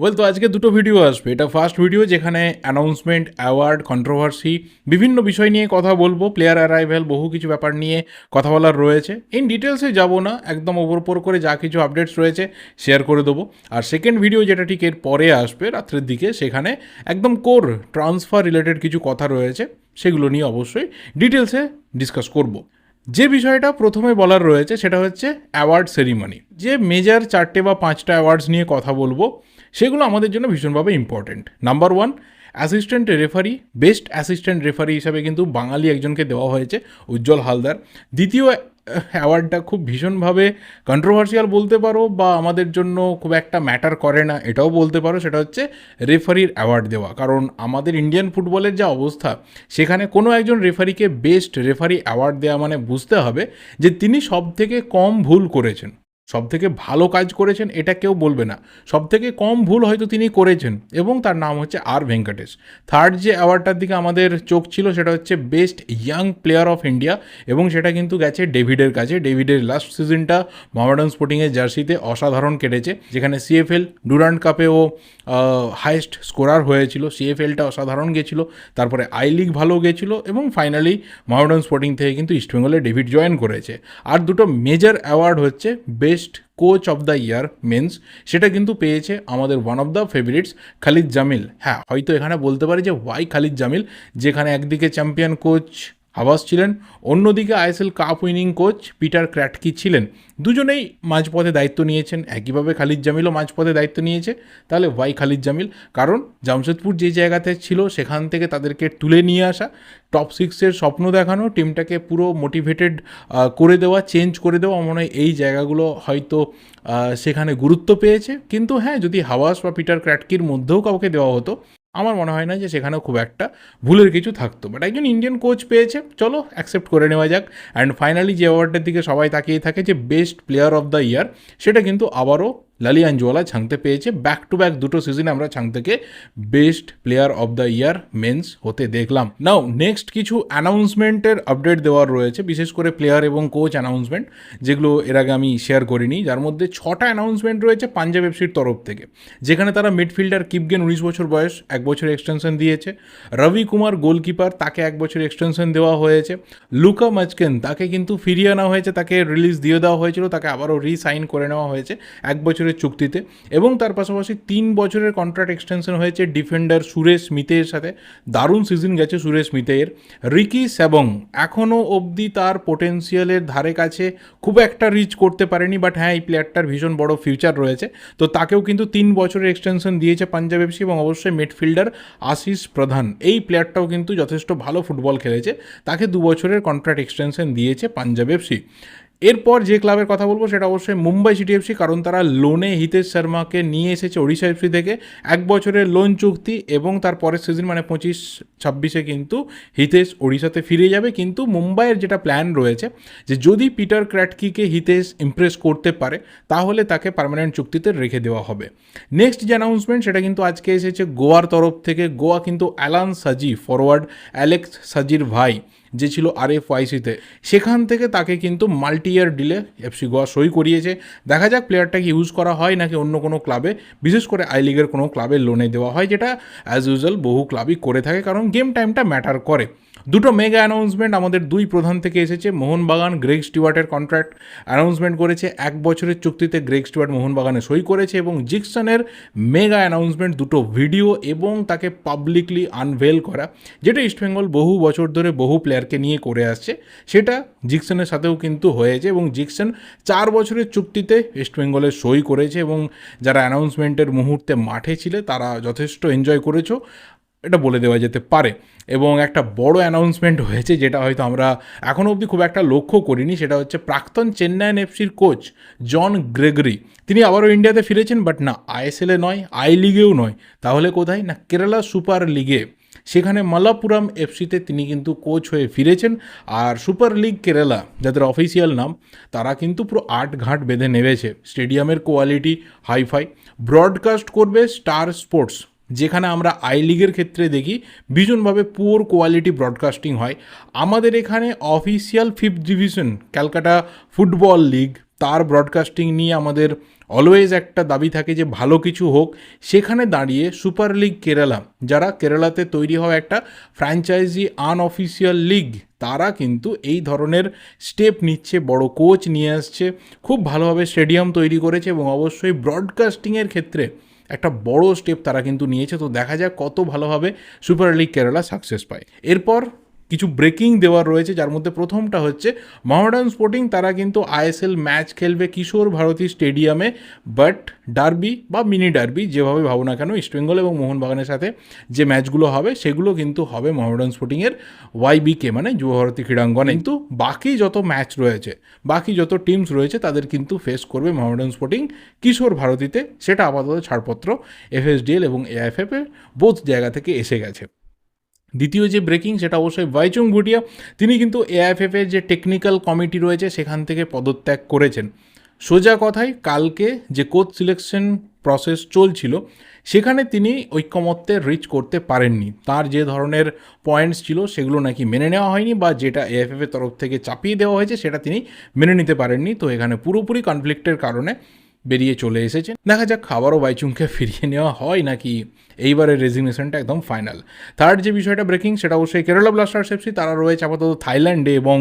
Well তো আজকে দুটো ভিডিও আসবে। এটা ফার্স্ট ভিডিও যেখানে অ্যানাউন্সমেন্ট অ্যাওয়ার্ড কন্ট্রোভার্সি বিভিন্ন বিষয় নিয়ে কথা বলব প্লেয়ার অ্যারাইভেল বহু কিছু ব্যাপার নিয়ে কথা বলার রয়েছে। ইন ডিটেলসে যাব না, একদম ওপর ওপর করে যা কিছু আপডেটস রয়েছে শেয়ার করে দেবো। আর সেকেন্ড ভিডিও যেটা ঠিক এর পরে আসবে, রাত্রের দিকে, সেখানে একদম কোর ট্রান্সফার রিলেটেড কিছু কথা রয়েছে, সেগুলো নিয়ে অবশ্যই ডিটেলসে ডিসকাস করব। যে বিষয়টা প্রথমে বলার রয়েছে সেটা হচ্ছে অ্যাওয়ার্ড সেরিমনি। যে মেজার চারটে বা পাঁচটা অ্যাওয়ার্ডস নিয়ে কথা বলব, সেগুলো আমাদের জন্য ভীষণভাবে important number one assistant referee best assistant referee হিসাবে কিন্তু বাঙালি একজনকে দেওয়া হয়েছে, উজ্জ্বল হালদার। দ্বিতীয় অ্যাওয়ার্ডটা খুব ভীষণভাবে কন্ট্রোভার্সিয়াল বলতে পারো বা আমাদের জন্য খুব একটা ম্যাটার করে না, এটাও বলতে পারো, সেটা হচ্ছে রেফারির অ্যাওয়ার্ড দেওয়া। কারণ আমাদের ইন্ডিয়ান ফুটবলের যা অবস্থা, সেখানে কোনো একজন রেফারিকে বেস্ট রেফারি অ্যাওয়ার্ড দেওয়া মানে বুঝতে হবে যে তিনি সব থেকে কম ভুল করেছেন। সব থেকে ভালো কাজ করেছেন এটা কেউ বলবে না। সব থেকে কম ভুল হয়তো তিনি করেছেন এবং তার নাম হচ্ছে আর ভেঙ্কটেশ। থার্ড যে অ্যাওয়ার্ডটার দিকে আমাদের চোখ ছিল সেটা হচ্ছে best young player of India এবং সেটা কিন্তু গেছে ডেভিডের কাছে। ডেভিডের লাস্ট সিজনটা মোহামেডান স্পোর্টিংয়ের জার্সিতে অসাধারণ কেটেছে। যেখানে সিএফএল ডুরান্ড কাপে ও হাইয়েস্ট স্কোরার হয়েছিল। সিএফএলটা অসাধারণ গেছিল। তারপরে আই লিগ ভালো গেছিল এবং ফাইনালি মোহামেডান স্পোর্টিং থেকে কিন্তু ইস্টবেঙ্গলে ডেভিড জয়েন করেছে। আর দুটো মেজর অ্যাওয়ার্ড হচ্ছে best coach of the year men's সেটা কিন্তু পেয়েছে আমাদের one of the favourites Khalid Jamil. হ্যাঁ হয়তো এখানে বলতে পারি যে ওয়াই খালিদ জামিল? যেখানে একদিকে চ্যাম্পিয়ন কোচ হাবাস ছিলেন। অন্যদিকে ISL cup winning coach Peter Kratky ছিলেন। দুজনেই মাঝপথে দায়িত্ব নিয়েছেন। একইভাবে খালিদ জামিলও মাঝপথে দায়িত্ব নিয়েছে। তাহলে ওয়াই খালিদ জামিল? কারণ জামশেদপুর যে জায়গাতে ছিল, সেখান থেকে তাদেরকে তুলে নিয়ে আসা টপ সিক্সের স্বপ্ন দেখানো, টিমটাকে পুরো মোটিভেটেড করে দেওয়া চেঞ্জ করে দেওয়া মনে হয় এই জায়গাগুলো হয়তো সেখানে গুরুত্ব পেয়েছে। কিন্তু হ্যাঁ যদি হাওয়াস বা পিটার ক্র্যাটকির মধ্যেও কাউকে দেওয়া হতো আমার মনে হয় না যে সেখানেও খুব একটা ভুলের কিছু থাকতো। বাট একজন ইন্ডিয়ান কোচ পেয়েছে, চলো অ্যাকসেপ্ট করে নেওয়া যাক। অ্যান্ড ফাইনালি যে অ্যাওয়ার্ডের দিকে সবাই তাকিয়ে থাকে যে best player of the year সেটা কিন্তু আবারও লালি আঞ্জওয়ালা ছাংতে পেয়েছে ব্যাক টু ব্যাক দুটো সিজনে আমরা ছাংতেকে best player of the year men's হতে দেখলাম। নাও নেক্সট কিছু অ্যানাউন্সমেন্টের আপডেট দেওয়ার রয়েছে, বিশেষ করে প্লেয়ার এবং কোচ অ্যানাউন্সমেন্ট যেগুলো এর আগে আমি শেয়ার করিনি। যার মধ্যে ছটা অ্যানাউন্সমেন্ট রয়েছে পাঞ্জাব এফসির তরফ থেকে, যেখানে তারা মিডফিল্ডার কিপগেন উনিশ বছর বয়স, এক বছর এক্সটেনশন দিয়েছে। রবি কুমার গোলকিপার তাকে এক বছর এক্সটেনশন দেওয়া হয়েছে। লুকা মাচকেন, তাকে কিন্তু ফিরিয়ে আনা হয়েছে, তাকে রিলিজ দিয়ে দেওয়া হয়েছিল, তাকে আবারও রিসাইন করে নেওয়া হয়েছে। এক বছরের চুক্তিতে এবং তার পাশাপাশি তিন বছরের কন্ট্রাক্ট এক্সটেনশন হয়েছে ডিফেন্ডার সুরেশ মিতের সাথে। দারুণ সিজন গেছে সুরেশ মিতের। রিকি স্যাবং এখনও অবধি তার পোটেন্সিয়ালের ধারে কাছে খুব একটা রিচ করতে পারেনি বাট হ্যাঁ এই প্লেয়ারটার ভীষণ বড় ফিউচার রয়েছে। তো তাকেও কিন্তু তিন বছরের এক্সটেনশন দিয়েছে পাঞ্জাব এফসি এবং অবশ্যই মিডফিল্ডার আশিস প্রধান। এই প্লেয়ারটাও কিন্তু যথেষ্ট ভালো ফুটবল খেলেছে। তাকে দু বছরের কন্ট্রাক্ট এক্সটেনশন দিয়েছে পাঞ্জাব এফসি এরপর যে ক্লাবের কথা বলব, সেটা অবশ্যই মুম্বাই সিটি এফসি কারণ তারা লোনে হিতেশ শর্মাকে নিয়ে এসেছে ওড়িশা এফসি থেকে। এক বছরের লোন চুক্তি এবং তার পরের সিজন মানে পঁচিশ ছাব্বিশে কিন্তু হিতেশ ওড়িশাতে ফিরে যাবে। কিন্তু মুম্বাইয়ের যেটা প্ল্যান রয়েছে, যে যদি পিটার ক্র্যাটকিকে হিতেশ ইমপ্রেস করতে পারে, তাহলে তাকে পার্মানেন্ট চুক্তিতে রেখে দেওয়া হবে। নেক্সট যে অ্যানাউন্সমেন্ট সেটা কিন্তু আজকে এসেছে গোয়ার তরফ থেকে। গোয়া কিন্তু অ্যালান সাজি ফরওয়ার্ড অ্যালেক্স সাজির ভাই। যে ছিল আর এফ ওয়াইসিতে সেখান থেকে তাকে কিন্তু মাল্টি ইয়ার ডিলে এফসি গোয়া সই করিয়েছে। দেখা যাক প্লেয়ারটাকে ইউজ করা হয় নাকি অন্য কোনো ক্লাবে বিশেষ করে আই লিগের কোনো ক্লাবে লোনে দেওয়া হয়, যেটা অ্যাজ ইউজুয়াল বহু ক্লাবই করে থাকে, কারণ গেম টাইমটা ম্যাটার করে। দুটো মেগা অ্যানাউন্সমেন্ট আমাদের দুই প্রধান থেকে এসেছে। মোহনবাগান গ্রেগ স্টিওয়ার্টের কন্ট্রাক্ট অ্যানাউন্সমেন্ট করেছে। এক বছরের চুক্তিতে গ্রেগ স্টিওয়ার্ট মোহনবাগানে সই করেছে এবং জিকসনের মেগা অ্যানাউন্সমেন্ট দুটো ভিডিও এবং তাকে পাবলিকলি আনভেল করা, যেটা ইস্টবেঙ্গল বহু বছর ধরে বহু প্লেয়ারকে নিয়ে করে আসছে। সেটা জিকসনের সাথেও কিন্তু হয়েছে এবং জিকসন চার বছরের চুক্তিতে ইস্টবেঙ্গলে সই করেছে এবং যারা অ্যানাউন্সমেন্টের মুহূর্তে মাঠে ছিলে, তারা যথেষ্ট এনজয় করেছ। এটা বলে দেওয়া যেতে পারে। এবং একটা বড় অ্যানাউন্সমেন্ট হয়েছে, যেটা হয়তো আমরা এখনও অবধি খুব একটা লক্ষ্য করিনি, সেটা হচ্ছে প্রাক্তন চেন্নাইন এফসির কোচ জন গ্রেগরি। তিনি আবারও ইন্ডিয়াতে ফিরেছেন বাট না আইএসএলে নয় আই লিগেও নয়। তাহলে কোথায়? না কেরালা সুপার লিগে সেখানে মালাপুরাম এফসিতে তিনি কিন্তু কোচ হয়ে ফিরেছেন, আর সুপার লিগ কেরালা যাদের অফিসিয়াল নাম, তারা কিন্তু পুরো আট ঘাট বেঁধে নেমেছে। স্টেডিয়ামের কোয়ালিটি হাইফাই ব্রডকাস্ট করবে স্টার স্পোর্টস যেখানে আমরা আই লিগের ক্ষেত্রে দেখি ভীষণভাবে পুয়ার কোয়ালিটি ব্রডকাস্টিং হয়। আমাদের এখানে official fifth division Calcutta football league, তার ব্রডকাস্টিং নিয়ে আমাদের অলওয়েজ একটা দাবি থাকে যে ভালো কিছু হোক। সেখানে দাঁড়িয়ে সুপার লিগ কেরালা যারা কেরালাতে তৈরি হওয়া একটা ফ্র্যাঞ্চাইজি আনঅফিসিয়াল লিগ তারা কিন্তু এই ধরনের স্টেপ নিচ্ছে, বড় কোচ নিয়ে আসছে, খুব ভালোভাবে স্টেডিয়াম তৈরি করেছে এবং অবশ্যই ব্রডকাস্টিংয়ের ক্ষেত্রে একটা বড় স্টেপ তারা কিন্তু নিয়েছে। তো দেখা যায় কত ভালোভাবে সুপার লিগ কেরালা সাকসেস পায়। এরপর কিছু ব্রেকিং দেওয়ার রয়েছে, যার মধ্যে প্রথমটা হচ্ছে মহামেডান স্পোর্টিং তারা কিন্তু আইএসএল ম্যাচ খেলবে কিশোর ভারতী স্টেডিয়ামে বাট ডার্বি বা মিনি ডার্বি যেভাবে ভাবো না কেন ইস্টবেঙ্গল এবং মোহনবাগানের সাথে যে ম্যাচগুলো হবে, সেগুলো কিন্তু হবে মহামেডান স্পোর্টিংয়ের ওয়াইবিকে মানে যুব ভারতী ক্রীড়াঙ্গনে। কিন্তু বাকি যত ম্যাচ রয়েছে, বাকি যত টিমস রয়েছে, তাদের কিন্তু ফেস করবে মহামেডান স্পোর্টিং কিশোর ভারতীতে। সেটা আপাতত ছাড়পত্র এফএসডিএল এবং এআইএফএফ বোধ জায়গা থেকে এসে গেছে। দ্বিতীয় যে ব্রেকিং, সেটা অবশ্যই ভাইচুং ভুটিয়া। তিনি কিন্তু এআইএফএফ এর যে টেকনিক্যাল কমিটি রয়েছে, সেখান থেকে পদত্যাগ করেছেন। সোজা কথায়, কালকে যে কোচ সিলেকশন প্রসেস চলছিল, সেখানে তিনি ঐক্যমত্যে রিচ করতে পারেননি। তার যে ধরনের পয়েন্টস ছিল, সেগুলো নাকি মেনে নেওয়া হয়নি বা যেটা এএফএফ এর তরফ থেকে চাপিয়ে দেওয়া হয়েছে, সেটা তিনি মেনে নিতে পারেননি। তো এখানে পুরোপুরি কনফ্লিক্টের কারণে বেরিয়ে চলে এসেছেন। দেখা যাক খাবারও বাইচুংকে ফিরিয়ে নেওয়া হয় নাকি এইবারের রেজিগনেশনটা একদম ফাইনাল থার্ড যে বিষয়টা ব্রেকিং সেটা অবশ্যই কেরালা ব্লাস্টার্স এফসি তারা রয়েছে আপাতত থাইল্যান্ডে এবং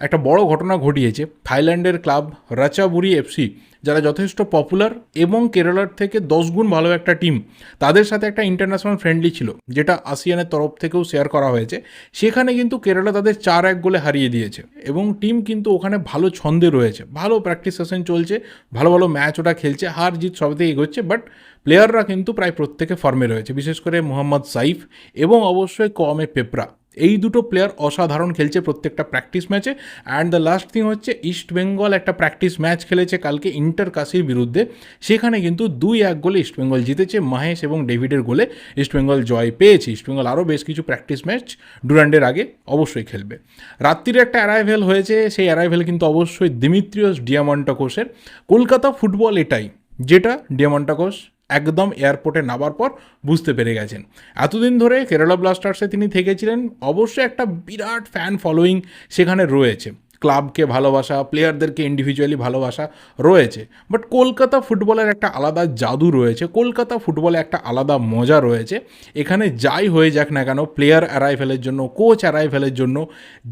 একটা বড় ঘটনা ঘটিয়েছে। থাইল্যান্ডের ক্লাব রাচাবুরি এফসি যারা যথেষ্ট পপুলার এবং কেরালার থেকে দশ গুণ ভালো একটা টিম তাদের সাথে একটা ইন্টারন্যাশনাল ফ্রেন্ডলি ছিল, যেটা আসিয়ানের তরফ থেকেও শেয়ার করা হয়েছে। সেখানে কিন্তু কেরালা তাদের চার এক গোলে হারিয়ে দিয়েছে এবং টিম কিন্তু ওখানে ভালো ছন্দে রয়েছে। ভালো প্র্যাকটিস সেশন চলছে, ভালো ভালো ম্যাচ ওটা খেলছে, হার জিত সবেতেই এগোচ্ছে বাট প্লেয়াররা কিন্তু প্রায় প্রত্যেকে ফর্মে রয়েছে, বিশেষ করে মোহাম্মদ সাইফ এবং অবশ্যই কমে পেপরা। এই দুটো প্লেয়ার অসাধারণ খেলছে প্রত্যেকটা প্র্যাকটিস ম্যাচে অ্যান্ড দ্য লাস্ট থিং হচ্ছে ইস্ট বেঙ্গল একটা প্র্যাকটিস ম্যাচ খেলেছে কালকে ইন্টার কাশির বিরুদ্ধে। সেখানে কিন্তু দুই এক গোলে ইস্টবেঙ্গল জিতেছে, মাহেশ এবং ডেভিডের গোলে ইস্টবেঙ্গল জয় পেয়েছে। ইস্টবেঙ্গল আরও বেশ কিছু প্র্যাকটিস ম্যাচ ডুরান্ডের আগে অবশ্যই খেলবে। রাত্রির একটা অ্যারাইভেল হয়েছে, সেই অ্যারাইভেল কিন্তু অবশ্যই দিমিত্রিয়স ডিয়ামন্টাকোসের কলকাতা ফুটবল এটাই, যেটা ডিয়ামন্টাকোস একদম এয়ারপোর্টে নামার পর বুঝতে পেরে গেছেন। এতদিন ধরে কেরালা ব্লাস্টার্সে তিনি থেকেছিলেন। অবশ্যই একটা বিরাট ফ্যান ফলোয়িং সেখানে রয়েছে। ক্লাবকে ভালোবাসা, প্লেয়ারদেরকে ইন্ডিভিজুয়ালি ভালোবাসা রয়েছে। বাট কলকাতা ফুটবলের একটা আলাদা জাদু রয়েছে, কলকাতা ফুটবলে একটা আলাদা মজা রয়েছে। এখানে যাই হয়ে যাক না কেন প্লেয়ার অ্যারাইভেলের জন্য কোচ অ্যারাইভেলের জন্য,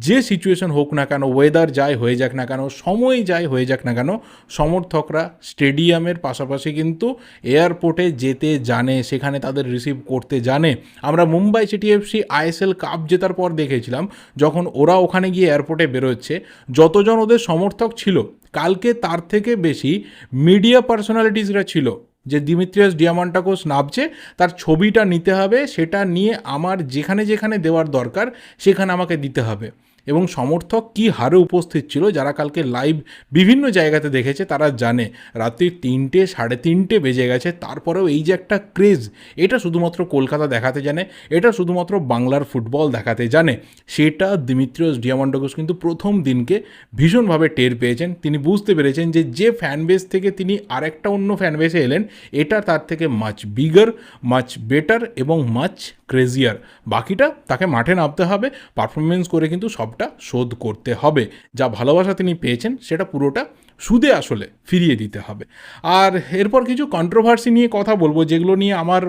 যে সিচুয়েশন হোক না কেন ওয়েদার যাই হয়ে যাক না কেন, সময় যাই হয়ে যাক না কেন, সমর্থকরা স্টেডিয়ামের পাশাপাশি কিন্তু এয়ারপোর্টে যেতে জানে, সেখানে তাদের রিসিভ করতে জানে। আমরা Mumbai city FC ISL cup জেতার পর দেখেছিলাম, যখন ওরা ওখানে গিয়ে এয়ারপোর্টে বেরোচ্ছে যতজন ওদের সমর্থক ছিল, কালকে তার থেকে বেশি মিডিয়া পার্সোনালিটিসরা ছিল। যে দিমিত্রিয়াস ডিয়ামান্টাকোস নামছে, তার ছবিটা নিতে হবে, সেটা নিয়ে আমার যেখানে যেখানে দেওয়ার দরকার, সেখানে আমাকে দিতে হবে। এবং সমর্থক কি হারে উপস্থিত ছিল যারা কালকে লাইভ বিভিন্ন জায়গাতে দেখেছে তারা জানে। রাত্রি তিনটে, সাড়ে তিনটে বেজে গেছে, তারপরেও এই যে একটা ক্রেজ এটা শুধুমাত্র কলকাতা দেখাতে জানে, এটা শুধুমাত্র বাংলার ফুটবল দেখাতে জানে। সেটা দিমিত্রিয়স ডিয়ামন্ডোগোস কিন্তু প্রথম দিনকে ভীষণভাবে টের পেয়েছেন। তিনি বুঝতে পেরেছেন যে যে ফ্যান ফ্যানবেস থেকে তিনি আরেকটা অন্য ফ্যানবেসে এলেন, এটা তার থেকে মাচ বিগার মাচ বেটার এবং মাচ ক্রেজিয়ার বাকিটা তাকে মাঠে নামতে হবে। পারফরমেন্স করে কিন্তু সবটা শোধ করতে হবে। যা ভালোবাসা তিনি পেয়েছেন, সেটা পুরোটা সুদে আসলে ফিরিয়ে দিতে হবে। আর এরপর কিছু কন্ট্রোভার্সি নিয়ে কথা বলব, যেগুলো নিয়ে আমার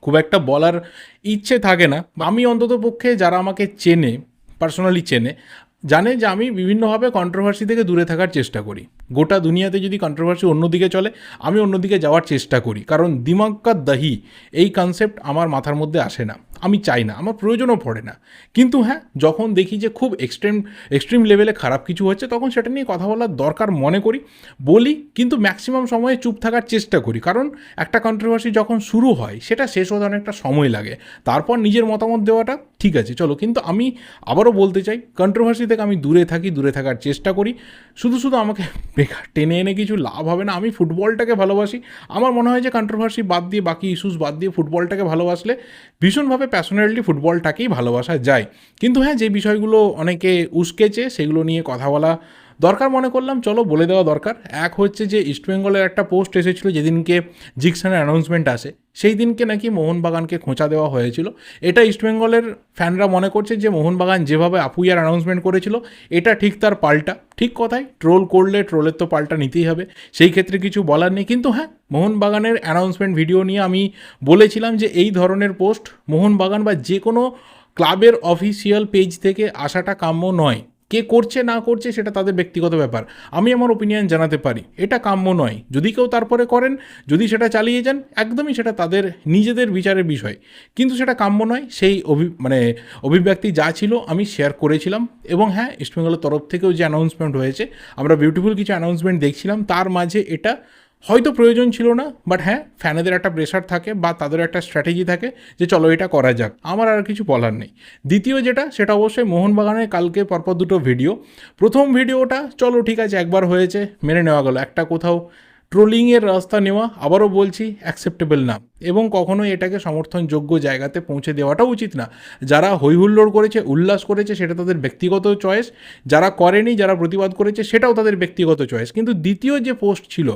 খুব একটা বলার ইচ্ছে থাকে না। আমি অন্তত পক্ষে যারা আমাকে চেনে পার্সোনালি চেনে, জানে যে আমি বিভিন্নভাবে কন্ট্রোভার্সি থেকে দূরে থাকার চেষ্টা করি। গোটা দুনিয়াতে যদি কন্ট্রোভার্সি অন্যদিকে চলে, আমি অন্যদিকে যাওয়ার চেষ্টা করি। কারণ দিমাক্কা দাহি, এই কনসেপ্ট আমার মাথার মধ্যে আসে না। আমি চাই না, আমার প্রয়োজনও পড়ে না। কিন্তু হ্যাঁ যখন দেখি যে খুব এক্সট্রিম এক্সট্রিম লেভেলে খারাপ কিছু হচ্ছে, তখন সেটা নিয়ে কথা বলার দরকার মনে করি, বলি, কিন্তু ম্যাক্সিমাম সময়ে চুপ থাকার চেষ্টা করি। কারণ একটা কন্ট্রোভার্সি যখন শুরু হয়, সেটা শেষ হতে অনেকটা সময় লাগে। তারপর নিজের মতামত দেওয়াটা ঠিক আছে, চলো। কিন্তু আমি আবারও বলতে চাই কন্ট্রোভার্সি থেকে আমি দূরে থাকি, দূরে থাকার চেষ্টা করি। শুধু শুধু আমাকে বেকার টেনে এনে কিছু লাভ হবে না, আমি ফুটবলটাকে ভালোবাসি। আমার মনে হয় যে কন্ট্রোভার্সি বাদ দিয়ে, বাকি ইস্যুস বাদ দিয়ে ফুটবলটাকে ভালোবাসলে ভীষণভাবে প্যাশনেটলি ফুটবলটাকেই ভালোবাসা যায়। কিন্তু হ্যাঁ যে বিষয়গুলো অনেকে উস্কেছে সেগুলো নিয়ে কথা বলা দরকার মনে করলাম, চলো বলে দেওয়া দরকার। এক হচ্ছে যে ইস্টবেঙ্গলের একটা পোস্ট এসেছিল যেদিনকে জিকসনের অ্যানাউন্সমেন্ট আসে। সেই দিনকে নাকি মোহনবাগানকে খোঁচা দেওয়া হয়েছিল। এটা ইস্টবেঙ্গলের ফ্যানরা মনে করছে যে, মোহনবাগান যেভাবে আপুইয়ার অ্যানাউন্সমেন্ট করেছিল, এটা ঠিক তার পাল্টা। ঠিক কথাই ট্রোল করলে ট্রোলের তো পাল্টা নিতেই হবে। সেই ক্ষেত্রে কিছু বলার নেই। কিন্তু হ্যাঁ মোহনবাগানের অ্যানাউন্সমেন্ট ভিডিও নিয়ে আমি বলেছিলাম যে, এই ধরনের পোস্ট মোহনবাগান বা যে কোনো ক্লাবের অফিসিয়াল পেজ থেকে আসাটা কাম্য নয়। কে করছে, না করছে, সেটা তাদের ব্যক্তিগত ব্যাপার। আমি আমার ওপিনিয়ন জানাতে পারি। এটা কাম্য নয়। যদি কেউ তারপরে করেন, যদি সেটা চালিয়ে যান, একদমই সেটা তাদের নিজেদের বিচারের বিষয়। কিন্তু সেটা কাম্য নয়। সেই অভি মানে অভিব্যক্তি যা ছিল, আমি শেয়ার করেছিলাম। এবং হ্যাঁ ইস্টবেঙ্গলের তরফ থেকেও যে অ্যানাউন্সমেন্ট হয়েছে, আমরা বিউটিফুল কিছু অ্যানাউন্সমেন্ট দেখছিলাম। তার মাঝে এটা হয়তো প্রয়োজন ছিল না বাট হ্যাঁ ফ্যানেদের একটা প্রেশার থাকে বা তাদের একটা স্ট্র্যাটেজি থাকে যে চলো এটা করা যাক। আমার আর কিছু বলার নেই। দ্বিতীয় যেটা, সেটা অবশ্যই মোহনবাগানের কালকে পরপর দুটো ভিডিও প্রথম ভিডিওটা চলো ঠিক আছে, একবার হয়েছে, মেনে নেওয়া গেল। একটা কোথাও ট্রোলিংয়ের রাস্তা নেওয়া, আবারও বলছি অ্যাকসেপ্টেবল না। এবং কখনোই এটাকে সমর্থনযোগ্য জায়গাতে পৌঁছে দেওয়াটা উচিত না। যারা হৈহুল্লোড় করেছে, উল্লাস করেছে, সেটা তাদের ব্যক্তিগত চয়েস যারা করেনি, যারা প্রতিবাদ করেছে, সেটাও তাদের ব্যক্তিগত চয়েস কিন্তু দ্বিতীয় যে পোস্ট ছিল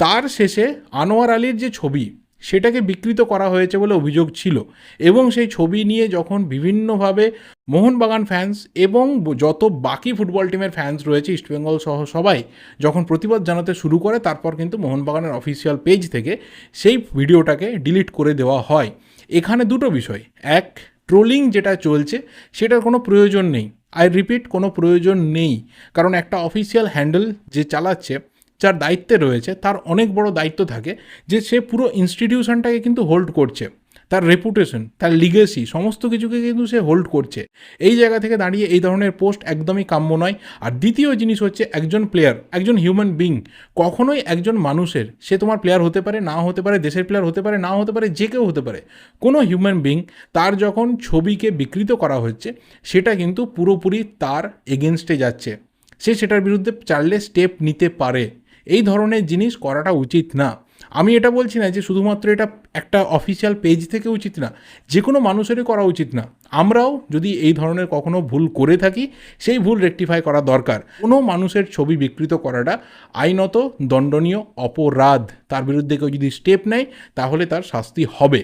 তার শেষে আনোয়ার আলীর যে ছবি, সেটাকে বিকৃত করা হয়েছে বলে অভিযোগ ছিল এবং সেই ছবি নিয়ে যখন বিভিন্নভাবে মোহনবাগান ফ্যান্স এবং যত বাকি ফুটবল টিমের ফ্যান্স রয়েছে ইস্টবেঙ্গল সহ সবাই যখন প্রতিবাদ জানাতে শুরু করে, তারপর কিন্তু মোহনবাগানের অফিসিয়াল পেজ থেকে সেই ভিডিওটাকে ডিলিট করে দেওয়া হয়। এখানে দুটো বিষয়। এক ট্রোলিং যেটা চলছে, সেটার কোনো প্রয়োজন নেই। আই রিপিট কোনো প্রয়োজন নেই। কারণ একটা অফিসিয়াল হ্যান্ডেল যে চালাচ্ছে যার দায়িত্বে রয়েছে, তার অনেক বড় দায়িত্ব থাকে যে সে পুরো ইনস্টিটিউশনটাকে কিন্তু হোল্ড করছে। তার রেপুটেশন তার লিগেসি সমস্ত কিছুকে কিন্তু সে হোল্ড করছে। এই জায়গা থেকে দাঁড়িয়ে এই ধরনের পোস্ট একদমই কাম্য নয়। আর দ্বিতীয় জিনিস হচ্ছে একজন প্লেয়ার একজন হিউম্যান বিং কখনোই একজন মানুষের, সে তোমার প্লেয়ার হতে পারে, না হতে পারে, দেশের প্লেয়ার হতে পারে, না হতে পারে, যে কেউ হতে পারে, কোনো হিউম্যান বিং তার যখন ছবিকে বিকৃত করা হচ্ছে, সেটা কিন্তু পুরোপুরি তার এগেনস্টে যাচ্ছে। সে সেটার বিরুদ্ধে চাইলে স্টেপ নিতে পারে। এই ধরনের জিনিস করাটা উচিত না। আমি এটা বলছি না যে শুধুমাত্র এটা একটা অফিসিয়াল পেজ থেকে উচিত না, যে কোনো মানুষেরই করা উচিত না। আমরাও যদি এই ধরনের কখনো ভুল করে থাকি, সেই ভুল রেকটিফাই করা দরকার। কোনো মানুষের ছবি বিকৃত করাটা আইনত দণ্ডনীয় অপরাধ। তার বিরুদ্ধে কেউ যদি স্টেপ নেয়, তাহলে তার শাস্তি হবে।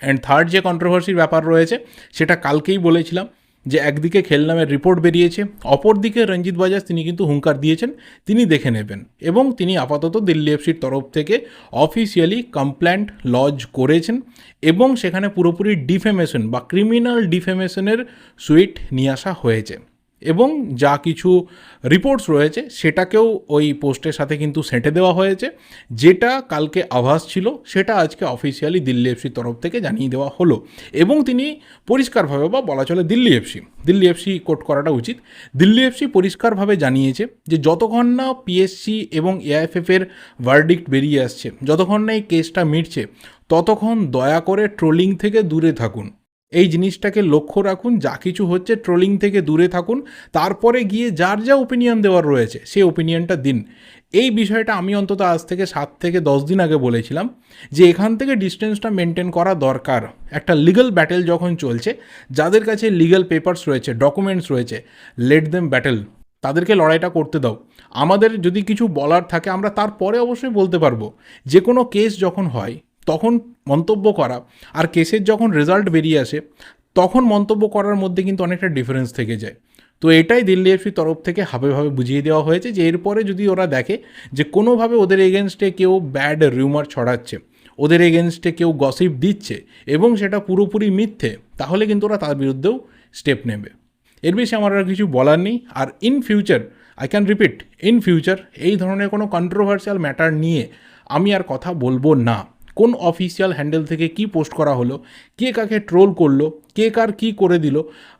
অ্যান্ড থার্ড যে কন্ট্রোভার্সির ব্যাপার রয়েছে, সেটা কালকেই বলেছিলাম। যে একদিকে খেলনামের রিপোর্ট বেরিয়েছে, অপরদিকে রঞ্জিত বাজাজ তিনি কিন্তু হুঙ্কার দিয়েছেন, তিনি দেখে নেবেন। এবং তিনি আপাতত দিল্লি এফসির তরফ থেকে অফিসিয়ালি কমপ্ল্যান্ট লজ করেছেন এবং সেখানে পুরোপুরি ডিফেমেশন বা ক্রিমিনাল ডিফেমেশনের সুইট নিয়ে আসা হয়েছে। এবং যা কিছু রিপোর্টস রয়েছে, সেটাকেও ওই পোস্টের সাথে কিন্তু সেঁটে দেওয়া হয়েছে। যেটা কালকে আভাস ছিল, সেটা আজকে অফিসিয়ালি দিল্লি এফসির তরফ থেকে জানিয়ে দেওয়া হলো এবং তিনি পরিষ্কারভাবে বা বলা চলে Delhi FC Delhi FC quote করাটা উচিত। দিল্লি এফসি পরিষ্কারভাবে জানিয়েছে যে, যতক্ষণ না পিএসসি এবং এআইএফএফের ভার্ডিক্ট বেরিয়ে আসছে, যতক্ষণ না এই কেসটা মিটছে, ততক্ষণ দয়া করে ট্রোলিং থেকে দূরে থাকুন। এই জিনিসটাকে লক্ষ্য রাখুন, যা কিছু হচ্ছে ট্রোলিং থেকে দূরে থাকুন, তারপরে গিয়ে যার যা ওপিনিয়ন দেওয়ার রয়েছে সেই ওপিনিয়নটা দিন। এই বিষয়টা আমি অন্তত আজ থেকে সাত থেকে দশ দিন আগে বলেছিলাম যে এখান থেকে ডিস্টেন্সটা মেনটেন করা দরকার। একটা লিগাল ব্যাটেল যখন চলছে, যাদের কাছে লিগাল পেপার্স রয়েছে ডকুমেন্টস রয়েছে লেট দেম ব্যাটেল তাদেরকে লড়াইটা করতে দাও। আমাদের যদি কিছু বলার থাকে, আমরা তারপরে অবশ্যই বলতে পারব। যে কোনো কেস যখন হয় তখন মন্তব্য করা আর কেসের যখন রেজাল্ট বেরিয়ে আসে, তখন মন্তব্য করার মধ্যে কিন্তু অনেকটা ডিফারেন্স থেকে যায়। তো এটাই দিল্লি এফসির তরফ থেকে হাবেভাবে বুঝিয়ে দেওয়া হয়েছে যে এরপরে যদি ওরা দেখে যে কোনোভাবে ওদের এগেনস্টে কেউ ব্যাড রিউমার ছড়াচ্ছে, ওদের এগেনস্টে কেউ গসিপ দিচ্ছে এবং সেটা পুরোপুরি মিথ্যে, তাহলে কিন্তু ওরা তার বিরুদ্ধেও স্টেপ নেবে। এর বেশি আমার আর কিছু বলার নেই। আর in future I can repeat in future এই ধরনের কোনো কন্ট্রোভার্সিয়াল ম্যাটার নিয়ে আমি আর কথা বলব না। কোন অফিসিয়াল হ্যান্ডেল থেকে কি পোস্ট করা হলো, কে কাকে ট্রোল করল, কে কার কী করে দিল,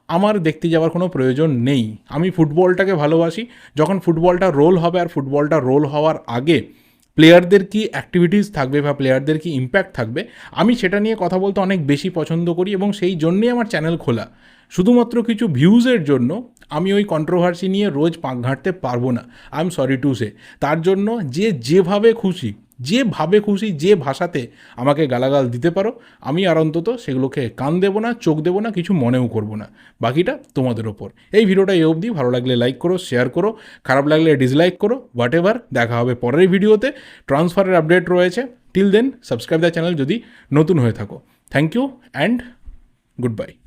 আমার দেখতে যাওয়ার কোনো প্রয়োজন নেই। আমি ফুটবলটাকে ভালোবাসি। যখন ফুটবলটা রোল হবে আর ফুটবলটা রোল হওয়ার আগে প্লেয়ারদের কি অ্যাক্টিভিটিস থাকবে বা প্লেয়ারদের কি ইম্প্যাক্ট থাকবে, আমি সেটা নিয়ে কথা বলতে অনেক বেশি পছন্দ করি এবং সেই জন্যেই আমার চ্যানেল খোলা। শুধুমাত্র কিছু ভিউজের জন্য আমি ওই কন্ট্রোভার্সি নিয়ে রোজ পাক ঘাঁটতে পারব না। I am sorry to say তার জন্য যে যেভাবে খুশি যেভাবে খুশি, যে ভাষাতে আমাকে গালাগাল দিতে পারো, আমি আর অন্তত সেগুলোকে কান দেবো না, চোখ দেবো না, কিছু মনেও করব না। বাকিটা তোমাদের ওপর। এই ভিডিওটা এই অবধি। ভালো লাগলে লাইক করো শেয়ার করো, খারাপ লাগলে ডিসলাইক করো হোয়াট এভার দেখা হবে পরের ভিডিওতে। ট্রান্সফারের আপডেট রয়েছে। Till then subscribe the channel যদি নতুন হয়ে থাকো। Thank you and good bye